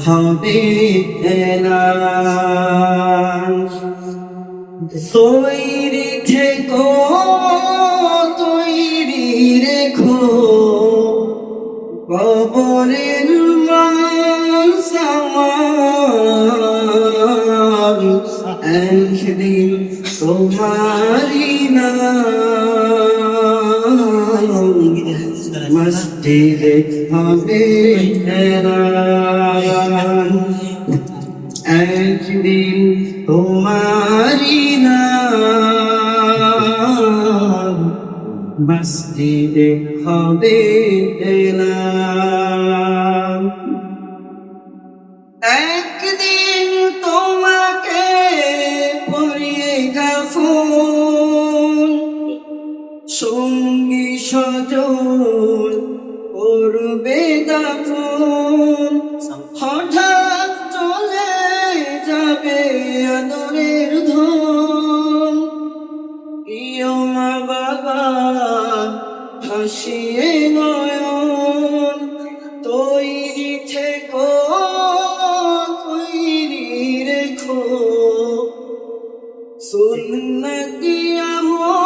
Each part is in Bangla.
হবে এলান তৈরি থেকো তৈরি রেখো কবরের মান একদিন তোমারি নাম মসজিদে হবে একদিন তোমারি নাম মসজিদে হবে একদিন তোমাকে পরিয়ে গাফুন সঙ্গী সজন করবে দাফন হঠাৎ চলে যাবে আদরের ধন। প্রিয় মা বাবা হাসিয়ে নয়ন। তৈরি থেকো, তৈরি রেখো। সুন্নতি আমলিমান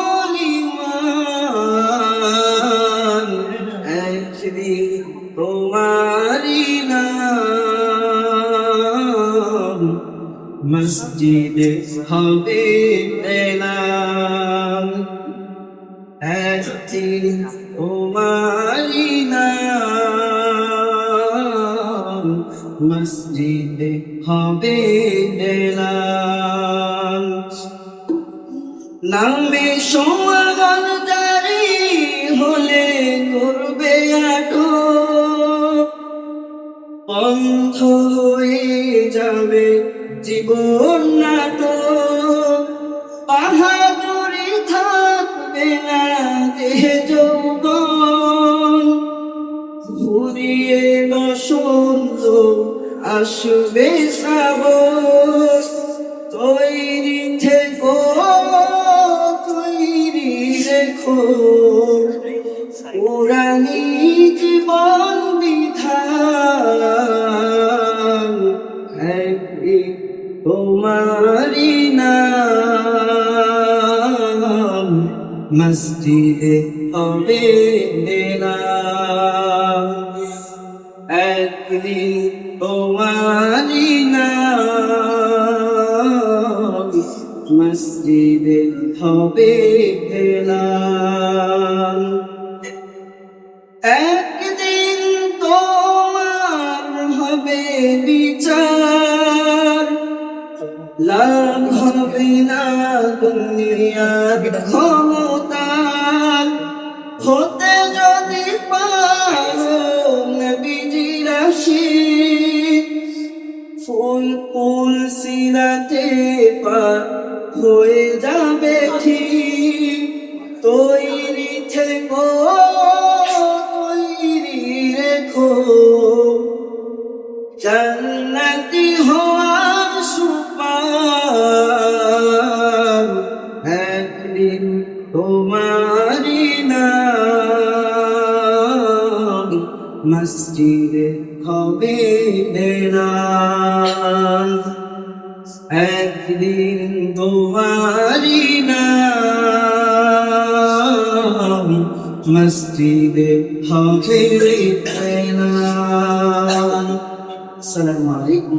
নাম মসজিদে হবে নাম। মসজিদে হবে নামে সমাগন হলে করবে বন্ধ হয়ে যাবে জীবন নাটক বাহাদুরি থাকবে না দেহে যৌবন। ঘুরিয়ে বসন্ত আসবে শ্রাবণ তৈরি থেকো, তৈরি রেখো। তোমারি নাম মসজিদে হবে একদিন তোমারি নাম মসজিদে হবে একদিন তোমার হবে বিচার। লাভ হবে না দুনিয়ার ক্ষমতার হতে যদি পারো নবীজি রাশি ফুল ফুল সিরাতে পার হয়ে যাবে ঠিক। তৈরি মসজিদে হবে দেরান একদিন তোমারি নাম মসজিদে হবে দেরান আসসালামু আলাইকুম।